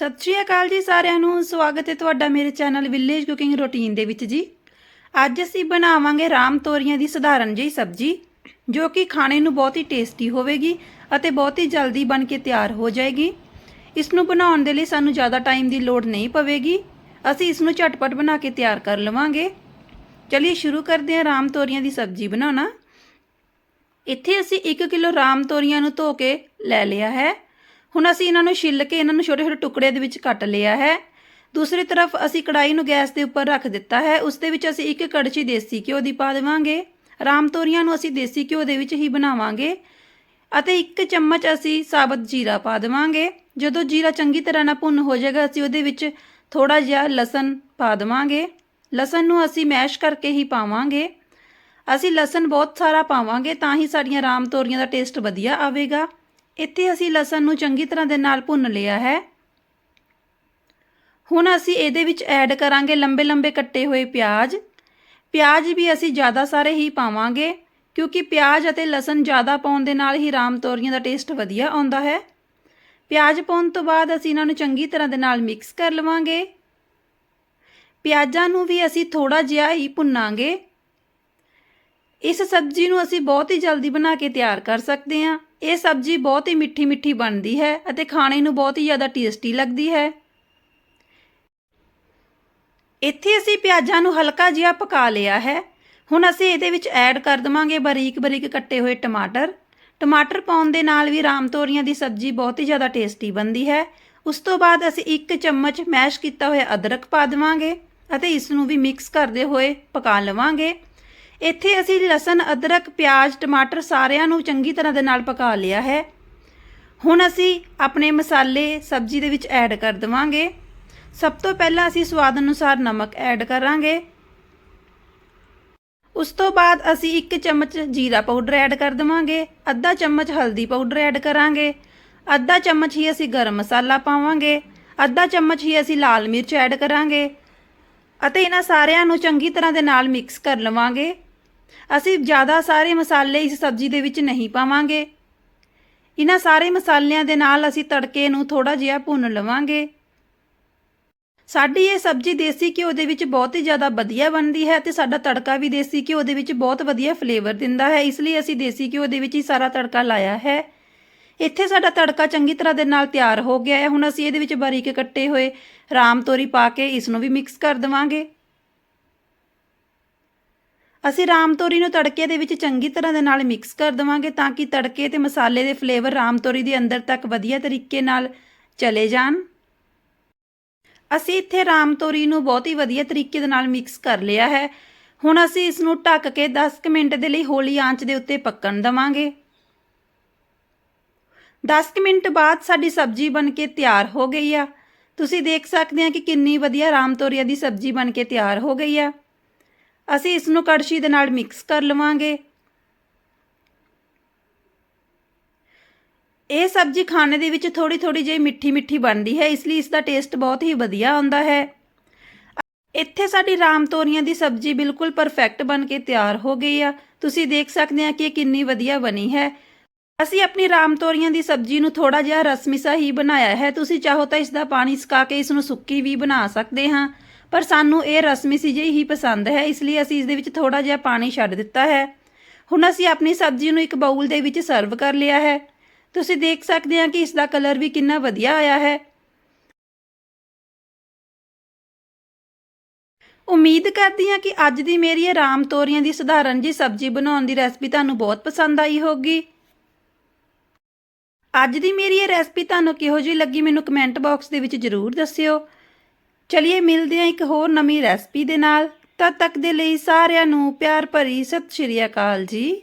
ਸਤਿ ਸ਼੍ਰੀ ਅਕਾਲ ਜੀ ਸਾਰਿਆਂ ਨੂੰ। ਸਵਾਗਤ ਹੈ ਤੁਹਾਡਾ ਮੇਰੇ ਚੈਨਲ ਵਿਲੇਜ ਕੁਕਿੰਗ ਰੂਟੀਨ ਦੇ ਵਿੱਚ ਜੀ। ਅੱਜ ਅਸੀਂ ਬਣਾਵਾਂਗੇ ਰਾਮ ਤੋਰੀਆਂ ਦੀ ਸਧਾਰਨ ਜਿਹੀ ਸਬਜ਼ੀ, ਜੋ ਕਿ ਖਾਣੇ ਨੂੰ ਬਹੁਤ ਹੀ ਟੇਸਟੀ ਹੋਵੇਗੀ ਅਤੇ ਬਹੁਤ ਹੀ ਜਲਦੀ ਬਣ ਕੇ ਤਿਆਰ ਹੋ ਜਾਏਗੀ। ਇਸ ਨੂੰ ਬਣਾਉਣ ਦੇ ਲਈ ਸਾਨੂੰ ਜ਼ਿਆਦਾ ਟਾਈਮ ਦੀ ਲੋੜ ਨਹੀਂ ਪਵੇਗੀ। ਅਸੀਂ ਇਸ ਨੂੰ ਝਟਪਟ ਬਣਾ ਕੇ ਤਿਆਰ ਕਰ ਲਵਾਂਗੇ। ਚਲਿਏ ਸ਼ੁਰੂ ਕਰਦੇ ਹਾਂ ਰਾਮ ਤੋਰੀਆਂ ਦੀ ਸਬਜ਼ੀ ਬਣਾਉਣਾ। ਇੱਥੇ ਅਸੀਂ 1 ਕਿਲੋ ਰਾਮ ਤੋਰੀਆਂ ਨੂੰ ਧੋ ਕੇ ਲੈ ਲਿਆ ਹੈ। ਹੁਣ ਅਸੀਂ ਇਹਨਾਂ ਨੂੰ ਛਿੱਲ ਕੇ ਇਹਨਾਂ ਨੂੰ ਛੋਟੇ ਛੋਟੇ ਟੁਕੜੇ ਦੇ ਵਿੱਚ ਕੱਟ ਲਿਆ ਹੈ। ਦੂਸਰੀ ਤਰਫ ਅਸੀਂ ਕੜਾਈ ਨੂੰ ਗੈਸ ਦੇ ਉੱਪਰ ਰੱਖ ਦਿੱਤਾ ਹੈ। ਉਸ ਦੇ ਵਿੱਚ ਅਸੀਂ ਇੱਕ ਕੜਛੀ ਦੇਸੀ ਘਿਓ ਦੀ ਪਾ ਦੇਵਾਂਗੇ। ਰਾਮ ਤੋਰੀਆਂ ਨੂੰ ਅਸੀਂ ਦੇਸੀ ਘਿਓ ਦੇ ਵਿੱਚ ਹੀ ਬਣਾਵਾਂਗੇ ਅਤੇ ਇੱਕ ਚਮਚ ਅਸੀਂ ਸਾਬਤ ਜੀਰਾ ਪਾ ਦੇਵਾਂਗੇ। ਜਦੋਂ ਜੀਰਾ ਚੰਗੀ ਤਰ੍ਹਾਂ ਨਾਲ ਭੁੰਨ ਹੋ ਜਾਏਗਾ, ਅਸੀਂ ਉਹਦੇ ਵਿੱਚ ਥੋੜਾ ਜਿਹਾ ਲਸਣ ਪਾ ਦੇਵਾਂਗੇ। ਲਸਣ ਨੂੰ ਅਸੀਂ ਮੈਸ਼ ਕਰਕੇ ਹੀ ਪਾਵਾਂਗੇ। ਅਸੀਂ ਲਸਣ ਬਹੁਤ ਸਾਰਾ ਪਾਵਾਂਗੇ ਤਾਂ ਹੀ ਸਾਡੀਆਂ ਰਾਮ ਤੋਰੀਆਂ ਦਾ ਟੇਸਟ ਵਧੀਆ ਆਵੇਗਾ। ਇੱਥੇ ਅਸੀਂ ਲਸਣ ਨੂੰ ਚੰਗੀ ਤਰ੍ਹਾਂ ਦੇ ਨਾਲ ਭੁੰਨ ਲਿਆ ਹੈ। ਹੁਣ ਅਸੀਂ ਇਹਦੇ ਵਿੱਚ ਐਡ ਕਰਾਂਗੇ ਲੰਬੇ ਲੰਬੇ ਕੱਟੇ ਹੋਏ ਪਿਆਜ਼। ਪਿਆਜ਼ ਵੀ ਅਸੀਂ ਜ਼ਿਆਦਾ ਸਾਰੇ ਹੀ ਪਾਵਾਂਗੇ, ਕਿਉਂਕਿ ਪਿਆਜ਼ ਅਤੇ ਲਸਣ ਜ਼ਿਆਦਾ ਪਾਉਣ ਦੇ ਨਾਲ ਹੀ ਰਾਮ ਤੋਰੀਆਂ ਦਾ ਟੇਸਟ ਵਧੀਆ ਆਉਂਦਾ ਹੈ। ਪਿਆਜ਼ ਪਾਉਣ ਤੋਂ ਬਾਅਦ ਅਸੀਂ ਇਹਨਾਂ ਨੂੰ ਚੰਗੀ ਤਰ੍ਹਾਂ ਦੇ ਨਾਲ ਮਿਕਸ ਕਰ ਲਵਾਂਗੇ। ਪਿਆਜ਼ਾਂ ਨੂੰ ਵੀ ਅਸੀਂ ਥੋੜਾ ਜਿਹਾ ਹੀ ਭੁੰਨਾਂਗੇ। ਇਸ ਸਬਜ਼ੀ ਨੂੰ ਅਸੀਂ ਬਹੁਤ ਹੀ ਜਲਦੀ ਬਣਾ ਕੇ ਤਿਆਰ ਕਰ ਸਕਦੇ ਹਾਂ। ਇਹ ਸਬਜ਼ੀ ਬਹੁਤ ਹੀ ਮਿੱਠੀ ਮਿੱਠੀ ਬਣਦੀ ਹੈ ਅਤੇ ਖਾਣੇ ਨੂੰ ਬਹੁਤ ਹੀ ਜ਼ਿਆਦਾ ਟੇਸਟੀ ਲੱਗਦੀ ਹੈ। ਇੱਥੇ ਅਸੀਂ ਪਿਆਜ਼ਾਂ ਨੂੰ ਹਲਕਾ ਜਿਹਾ ਪਕਾ ਲਿਆ ਹੈ। ਹੁਣ ਅਸੀਂ ਇਹਦੇ ਵਿੱਚ ਐਡ ਕਰ ਦਵਾਂਗੇ ਬਰੀਕ ਬਰੀਕ ਕੱਟੇ ਹੋਏ ਟਮਾਟਰ। ਟਮਾਟਰ ਪਾਉਣ ਦੇ ਨਾਲ ਵੀ ਰਾਮ ਤੋਰੀਆਂ ਦੀ ਸਬਜ਼ੀ ਬਹੁਤ ਹੀ ਜ਼ਿਆਦਾ ਟੇਸਟੀ ਬਣਦੀ ਹੈ। ਉਸ ਤੋਂ ਬਾਅਦ ਅਸੀਂ ਇੱਕ ਚਮਚ ਮੈਸ਼ ਕੀਤਾ ਹੋਇਆ ਅਦਰਕ ਪਾ ਦੇਵਾਂਗੇ ਅਤੇ ਇਸ ਨੂੰ ਵੀ ਮਿਕਸ ਕਰਦੇ ਹੋਏ ਪਕਾ ਲਵਾਂਗੇ। ਇੱਥੇ ਅਸੀਂ ਲਸਣ, ਅਦਰਕ, ਪਿਆਜ਼, ਟਮਾਟਰ ਸਾਰਿਆਂ ਨੂੰ ਚੰਗੀ ਤਰ੍ਹਾਂ ਦੇ ਨਾਲ ਪਕਾ ਲਿਆ ਹੈ। ਹੁਣ ਅਸੀਂ ਆਪਣੇ ਮਸਾਲੇ ਸਬਜ਼ੀ ਦੇ ਵਿੱਚ ਐਡ ਕਰ ਦਵਾਂਗੇ। ਸਭ ਤੋਂ ਪਹਿਲਾਂ ਅਸੀਂ ਸਵਾਦ ਅਨੁਸਾਰ ਨਮਕ ਐਡ ਕਰਾਂਗੇ। ਉਸ ਤੋਂ ਬਾਅਦ ਅਸੀਂ 1 ਚਮਚ ਜੀਰਾ ਪਾਊਡਰ ਐਡ ਕਰ ਦਵਾਂਗੇ। ਅੱਧਾ ਚਮਚ ਹਲਦੀ ਪਾਊਡਰ ਐਡ ਕਰਾਂਗੇ। ਅੱਧਾ ਚਮਚ ਹੀ ਅਸੀਂ ਗਰਮ ਮਸਾਲਾ ਪਾਵਾਂਗੇ। ਅੱਧਾ ਚਮਚ ਹੀ ਅਸੀਂ ਲਾਲ ਮਿਰਚ ਐਡ ਕਰਾਂਗੇ। ਅਤੇ ਇਹਨਾਂ ਸਾਰਿਆਂ ਨੂੰ ਚੰਗੀ ਤਰ੍ਹਾਂ ਦੇ ਨਾਲ ਮਿਕਸ ਕਰ ਲਵਾਂਗੇ। ਅਸੀਂ ਜ਼ਿਆਦਾ ਸਾਰੇ ਮਸਾਲੇ ਇਸ ਸਬਜ਼ੀ ਦੇ ਵਿੱਚ ਨਹੀਂ ਪਾਵਾਂਗੇ। ਇਹਨਾਂ ਸਾਰੇ ਮਸਾਲਿਆਂ ਦੇ ਨਾਲ ਅਸੀਂ ਤੜਕੇ ਨੂੰ ਥੋੜਾ ਜਿਹਾ ਭੁੰਨ ਲਵਾਂਗੇ। ਸਾਡੀ ਇਹ ਸਬਜ਼ੀ ਦੇਸੀ ਘਿਓ ਦੇ ਵਿੱਚ ਬਹੁਤ ਹੀ ਜ਼ਿਆਦਾ ਵਧੀਆ ਬਣਦੀ ਹੈ ਤੇ ਸਾਡਾ ਤੜਕਾ ਵੀ ਦੇਸੀ ਘਿਓ ਦੇ ਵਿੱਚ ਬਹੁਤ ਵਧੀਆ ਫਲੇਵਰ ਦਿੰਦਾ ਹੈ, ਇਸ ਲਈ ਅਸੀਂ ਦੇਸੀ ਘਿਓ ਦੇ ਵਿੱਚ ਹੀ ਸਾਰਾ ਤੜਕਾ ਲਾਇਆ ਹੈ। ਇੱਥੇ ਸਾਡਾ ਤੜਕਾ ਚੰਗੀ ਤਰ੍ਹਾਂ ਦੇ ਨਾਲ ਤਿਆਰ ਹੋ ਗਿਆ ਹੈ। ਹੁਣ ਅਸੀਂ ਇਹਦੇ ਵਿੱਚ ਬਾਰੀਕ ਕੱਟੇ ਹੋਏ ਰਾਮ ਤੋਰੀ ਪਾ ਕੇ ਇਸ ਨੂੰ ਵੀ ਮਿਕਸ ਕਰ ਦੇਵਾਂਗੇ। ਅਸੀਂ ਰਾਮ ਤੋਰੀ ਨੂੰ ਤੜਕੇ ਦੇ ਵਿੱਚ ਚੰਗੀ ਤਰ੍ਹਾਂ ਦੇ ਨਾਲ ਮਿਕਸ ਕਰ ਦੇਵਾਂਗੇ ਤਾਂ ਕਿ ਤੜਕੇ ਤੇ ਮਸਾਲੇ ਦੇ ਫਲੇਵਰ ਰਾਮ ਤੋਰੀ ਦੇ ਅੰਦਰ ਤੱਕ ਵਧੀਆ ਤਰੀਕੇ ਨਾਲ ਚਲੇ ਜਾਣ। ਅਸੀਂ ਇੱਥੇ ਰਾਮ ਤੋਰੀ ਨੂੰ ਬਹੁਤ ਹੀ ਵਧੀਆ ਤਰੀਕੇ ਦੇ ਨਾਲ ਮਿਕਸ ਕਰ ਲਿਆ ਹੈ। ਹੁਣ ਅਸੀਂ ਇਸ ਨੂੰ ਢੱਕ ਕੇ 10 ਮਿੰਟ ਦੇ ਲਈ ਹੌਲੀ ਆਂਚ ਦੇ ਉੱਤੇ ਪੱਕਣ ਦਵਾਂਗੇ। 10 ਮਿੰਟ ਬਾਅਦ ਸਾਡੀ ਸਬਜ਼ੀ ਬਣ ਕੇ ਤਿਆਰ ਹੋ ਗਈ ਆ। ਤੁਸੀਂ ਦੇਖ ਸਕਦੇ ਆ ਕਿ ਕਿੰਨੀ ਵਧੀਆ ਰਾਮ ਤੋਰੀਆ ਦੀ ਸਬਜ਼ੀ ਬਣ ਕੇ ਤਿਆਰ ਹੋ ਗਈ ਆ। ਅਸੀਂ ਇਸ ਨੂੰ ਕੜਛੀ ਦੇ ਨਾਲ ਮਿਕਸ ਕਰ ਲਵਾਂਗੇ। ਇਹ ਸਬਜ਼ੀ ਖਾਣੇ ਦੇ ਵਿੱਚ ਥੋੜੀ ਥੋੜੀ ਜਿਹੀ ਮਿੱਠੀ ਮਿੱਠੀ ਬਣਦੀ ਹੈ, ਇਸ ਲਈ ਇਸ ਦਾ ਟੇਸਟ ਬਹੁਤ ਹੀ ਵਧੀਆ ਆਉਂਦਾ ਹੈ। ਇੱਥੇ ਸਾਡੀ ਰਾਮ ਤੋਰੀਆਂ ਦੀ ਸਬਜ਼ੀ ਬਿਲਕੁਲ ਪਰਫੈਕਟ ਬਣ ਕੇ ਤਿਆਰ ਹੋ ਗਈ ਆ। ਤੁਸੀਂ ਦੇਖ ਸਕਦੇ ਆ ਕਿ ਇਹ ਕਿੰਨੀ ਵਧੀਆ ਬਣੀ ਹੈ। ਅਸੀਂ ਆਪਣੀ ਰਾਮ ਤੋਰੀਆਂ ਦੀ ਸਬਜ਼ੀ ਨੂੰ ਥੋੜਾ ਜਿਹਾ ਰਸਮਿਸਾ ਹੀ ਬਣਾਇਆ ਹੈ। ਤੁਸੀਂ ਚਾਹੋ ਤਾਂ ਇਸ ਦਾ ਪਾਣੀ ਸੁਕਾ ਕੇ ਇਸ ਨੂੰ ਸੁੱਕੀ ਵੀ ਬਣਾ ਸਕਦੇ ਹਾਂ। ਪਰ ਸਾਨੂੰ ਇਹ ਰਸਮੀ ਸੀ ਜਿਹੀ ਹੀ ਪਸੰਦ ਹੈ, ਇਸ ਲਈ ਅਸੀਂ ਇਸ ਦੇ ਵਿੱਚ ਥੋੜਾ ਜਿਹਾ ਪਾਣੀ ਛੱਡ ਦਿੱਤਾ ਹੈ। ਹੁਣ ਅਸੀਂ ਆਪਣੀ ਸਬਜ਼ੀ ਨੂੰ ਇੱਕ ਬਾਊਲ ਦੇ ਵਿੱਚ ਸਰਵ ਕਰ ਲਿਆ ਹੈ। ਤੁਸੀਂ ਦੇਖ ਸਕਦੇ ਆ ਕਿ ਇਸ ਦਾ ਕਲਰ ਵੀ ਕਿੰਨਾ ਵਧੀਆ ਆਇਆ ਹੈ। ਉਮੀਦ ਕਰਦੀ ਹਾਂ ਕਿ ਅੱਜ ਦੀ ਮੇਰੀ ਇਹ ਰਾਮ ਤੋਰੀਆਂ ਦੀ ਸਧਾਰਨ ਜੀ ਸਬਜ਼ੀ ਬਣਾਉਣ ਦੀ ਰੈਸਪੀ ਤੁਹਾਨੂੰ ਬਹੁਤ ਪਸੰਦ ਆਈ ਹੋਗੀ ਅੱਜ ਦੀ ਮੇਰੀ ਇਹ ਰੈਸਪੀ ਤੁਹਾਨੂੰ ਕਿਹੋ ਜਿਹੀ ਲੱਗੀ ਮੈਨੂੰ ਕਮੈਂਟ ਬਾਕਸ ਦੇ ਵਿੱਚ ਜ਼ਰੂਰ ਦੱਸਿਓ। ਚਲਿਏ ਮਿਲਦੇ ਹਾਂ ਇੱਕ ਹੋਰ ਨਵੀਂ ਰੈਸਪੀ ਦੇ ਨਾਲ। ਤਦ ਤੱਕ ਦੇ ਲਈ ਸਾਰਿਆਂ ਨੂੰ ਪਿਆਰ ਭਰੀ ਸਤਿ ਸ਼੍ਰੀ ਅਕਾਲ ਜੀ।